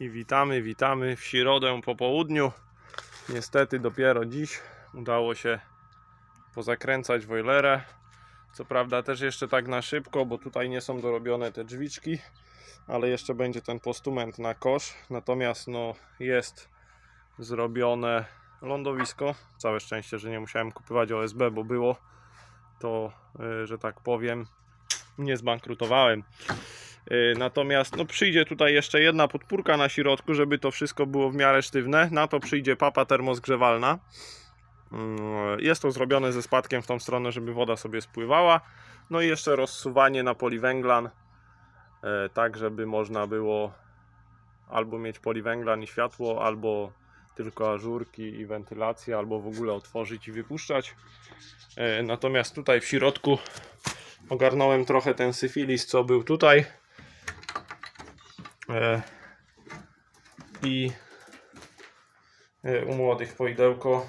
I witamy, witamy w środę po południu. Niestety dopiero dziś udało się pozakręcać wojlerę. Co prawda też jeszcze tak na szybko, bo tutaj nie są dorobione te drzwiczki, ale jeszcze będzie ten postument na kosz. Natomiast no jest zrobione lądowisko. Całe szczęście, że nie musiałem kupywać OSB, bo było to, y, że tak powiem, nie zbankrutowałem. Y, Natomiast no, przyjdzie tutaj jeszcze jedna podpórka na środku, żeby to wszystko było w miarę sztywne. Na to przyjdzie papa termozgrzewalna. Mm, Jest to zrobione ze spadkiem w tą stronę, żeby woda sobie spływała. No i jeszcze rozsuwanie na poliwęglan, e, tak żeby można było albo mieć poliwęglan i światło, albo tylko ażurki i wentylację, albo w ogóle otworzyć i wypuszczać. E, Natomiast tutaj w środku ogarnąłem trochę ten syfilis, co był tutaj. E, I e, u młodych poidełko,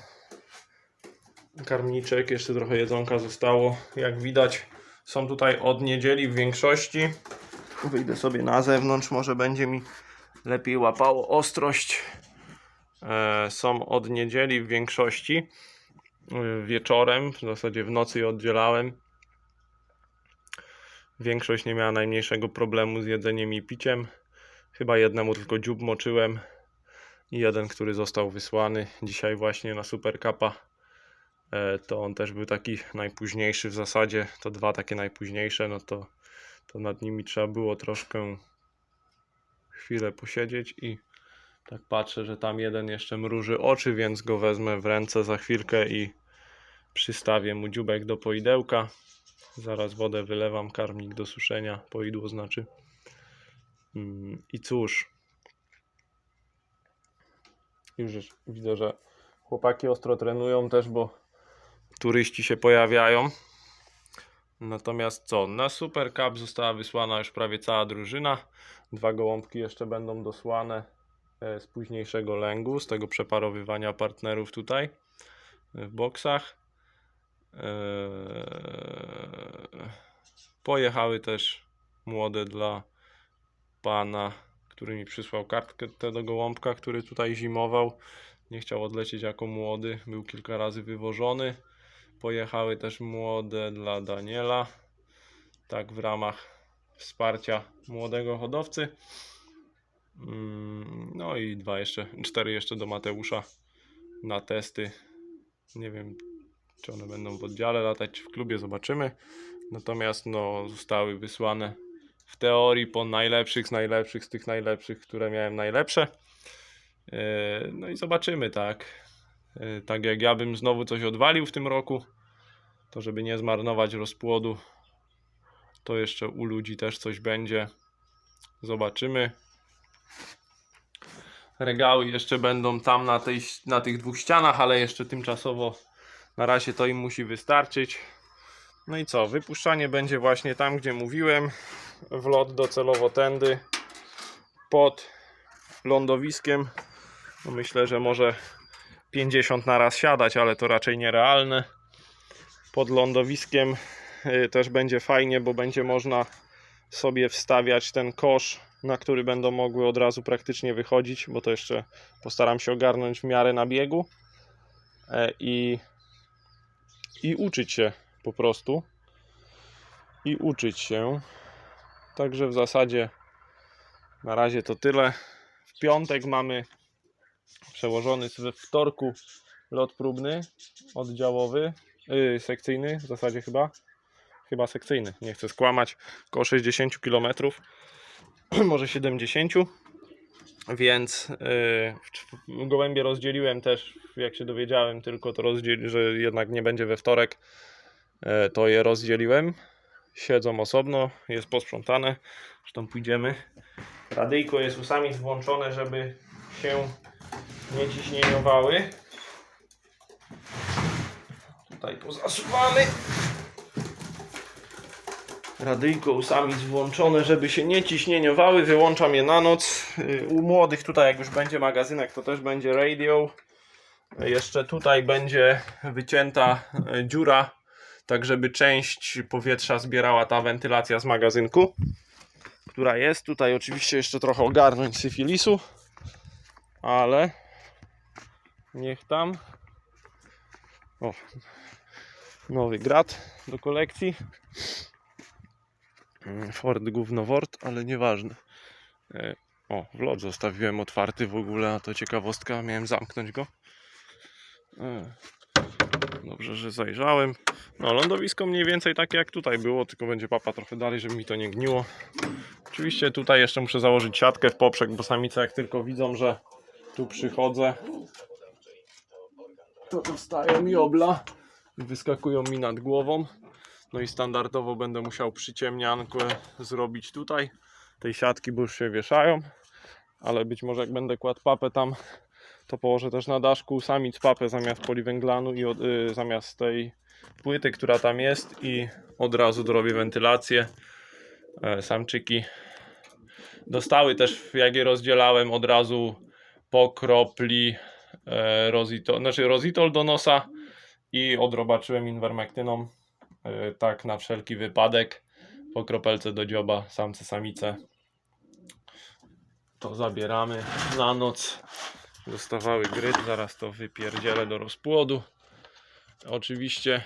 karmniczek, jeszcze trochę jedzonka zostało. Jak widać, są tutaj od niedzieli w większości. Wyjdę sobie na zewnątrz, może będzie mi lepiej łapało ostrość. E, Są od niedzieli w większości. Wieczorem, w zasadzie w nocy je oddzielałem. Większość nie miała najmniejszego problemu z jedzeniem i piciem. Chyba jednemu tylko dziób moczyłem i jeden, który został wysłany dzisiaj właśnie na Super Cupa. E, To on też był taki najpóźniejszy w zasadzie. To dwa takie najpóźniejsze, no to, to nad nimi trzeba było troszkę chwilę posiedzieć i tak patrzę, że tam jeden jeszcze mruży oczy, więc go wezmę w ręce za chwilkę i przystawię mu dziubek do poidełka. Zaraz wodę wylewam, karmnik do suszenia, poidło znaczy. Mm, I cóż, już widzę, że chłopaki ostro trenują też, bo turyści się pojawiają. Natomiast co, na Super Cup została wysłana już prawie cała drużyna. Dwa gołąbki jeszcze będą dosłane e, z późniejszego lęgu, z tego przeparowywania partnerów tutaj e, w boksach. Eee, Pojechały też młode dla pana, który mi przysłał kartkę tego gołąbka, który tutaj zimował. Nie chciał odlecieć jako młody, był kilka razy wywożony. Pojechały też młode dla Daniela, tak w ramach wsparcia młodego hodowcy. Mm, No i dwa jeszcze, cztery jeszcze do Mateusza na testy. Nie wiem, czy one będą w oddziale latać, w klubie, zobaczymy. Natomiast no, zostały wysłane w teorii po najlepszych z najlepszych, z tych najlepszych, które miałem najlepsze. Yy, No i zobaczymy, tak. Yy, Tak jak ja bym znowu coś odwalił w tym roku, to żeby nie zmarnować rozpłodu, to jeszcze u ludzi też coś będzie. Zobaczymy. Regały jeszcze będą tam na, tej, na tych dwóch ścianach, ale jeszcze tymczasowo na razie to im musi wystarczyć. No i co? Wypuszczanie będzie właśnie tam, gdzie mówiłem. Wlot docelowo tędy pod lądowiskiem. No myślę, że może 50 na raz siadać, ale to raczej nierealne. Pod lądowiskiem y, też będzie fajnie, bo będzie można sobie wstawiać ten kosz, na który będą mogły od razu praktycznie wychodzić, bo to jeszcze postaram się ogarnąć w miarę na biegu. E, I i uczyć się po prostu. I uczyć się. Także w zasadzie na razie to tyle. W piątek mamy przełożony we wtorku lot próbny oddziałowy, yy, sekcyjny w zasadzie chyba. Chyba sekcyjny, nie chcę skłamać. Około 60 km, może 70. Więc yy, gołębie rozdzieliłem też, jak się dowiedziałem, tylko to rozdzieli, że jednak nie będzie we wtorek, to je rozdzieliłem. Siedzą osobno, jest posprzątane. Zresztą pójdziemy. Radyjko jest u samic włączone, żeby się nie ciśnieniowały. Tutaj pozasuwamy. Radyjko u samic włączone, żeby się nie ciśnieniowały. Wyłączam je na noc. Y, U młodych tutaj, jak już będzie magazynek, to też będzie radio. Jeszcze tutaj będzie wycięta y, dziura, tak żeby część powietrza zbierała ta wentylacja z magazynku, która jest. Tutaj oczywiście jeszcze trochę ogarnąć syfilisu. ale niech tam. O, nowy grat do kolekcji. Mm, Ford gówno Word, ale nieważne. E, O, wlot zostawiłem otwarty w ogóle, a to ciekawostka, miałem zamknąć go. Dobrze, że zajrzałem. No, lądowisko mniej więcej takie jak tutaj było, tylko będzie papa trochę dalej, żeby mi to nie gniło. Oczywiście tutaj jeszcze muszę założyć siatkę w poprzek, bo samice jak tylko widzą, że tu przychodzę, to dostają mi obla i wyskakują mi nad głową. No i standardowo będę musiał przyciemniankę zrobić tutaj. Tej siatki, bo już się wieszają. Ale być może jak będę kładł papę tam, to położę też na daszku samic papę zamiast poliwęglanu i od, y, zamiast tej płyty, która tam jest i od razu dorobię wentylację. E, samczyki dostały też, jak je rozdzielałem, od razu po kropli e, rozitol, znaczy rozitol do nosa i odrobaczyłem inwermektyną e, tak na wszelki wypadek. Po kropelce do dzioba, samce, samice. To zabieramy na noc dostawały gryt, zaraz to wypierdzielę do rozpłodu oczywiście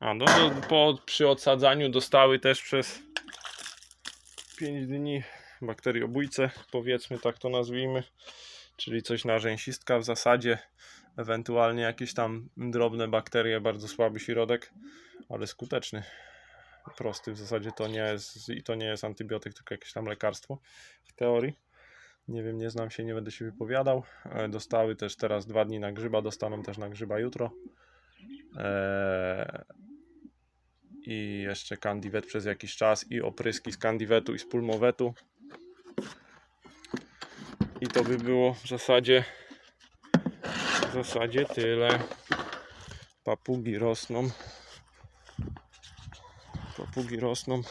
a no to po, przy odsadzaniu dostały też przez 5 dni bakteriobójce powiedzmy tak to nazwijmy czyli coś na rzęsistka w zasadzie ewentualnie jakieś tam drobne bakterie, bardzo słaby środek, ale skuteczny. Prosty w zasadzie to nie jest i to nie jest antybiotyk, tylko jakieś tam lekarstwo w teorii. Nie wiem, nie znam się, nie będę się wypowiadał. E, Dostały też teraz dwa dni na grzyba, dostaną też na grzyba jutro. Eee, I jeszcze kandiwet przez jakiś czas i opryski z kandiwetu i z pulmowetu. I to by było w zasadzie w zasadzie tyle. Papugi rosną. Papugi rosną.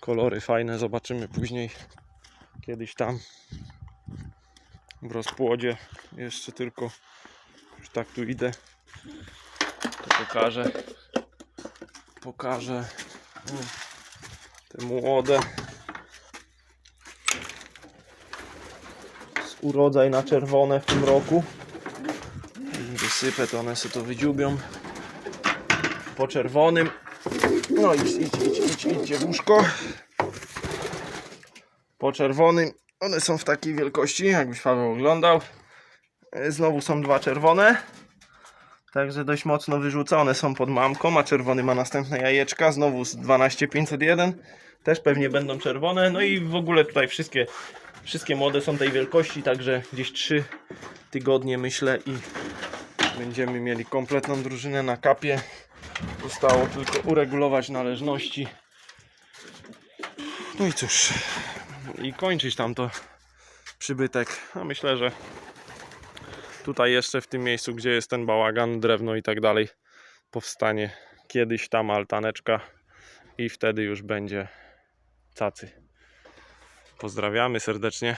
Kolory fajne, zobaczymy później. Kiedyś tam w rozpłodzie. Jeszcze tylko już tak tu idę. To pokażę. Pokażę te młode. Z urodzaj na czerwone w tym roku. Wysypę, to one sobie to wydziubią. Po czerwonym. No idź, idź, idź, idź, idź dziewuszko. Po czerwonym. One są w takiej wielkości, jakbyś Paweł oglądał. E, Znowu są dwa czerwone. Także dość mocno wyrzucone są pod mamką, a czerwony ma następne jajeczka. Znowu z 12501. Też pewnie będą czerwone. No i w ogóle tutaj wszystkie, wszystkie młode są tej wielkości, także gdzieś 3 tygodnie myślę i będziemy mieli kompletną drużynę na kapie. Zostało tylko uregulować należności. No i cóż, i kończyć tam to przybytek. A myślę, że tutaj jeszcze w tym miejscu, gdzie jest ten bałagan, drewno i tak dalej, powstanie kiedyś tam altaneczka i wtedy już będzie cacy. Pozdrawiamy serdecznie.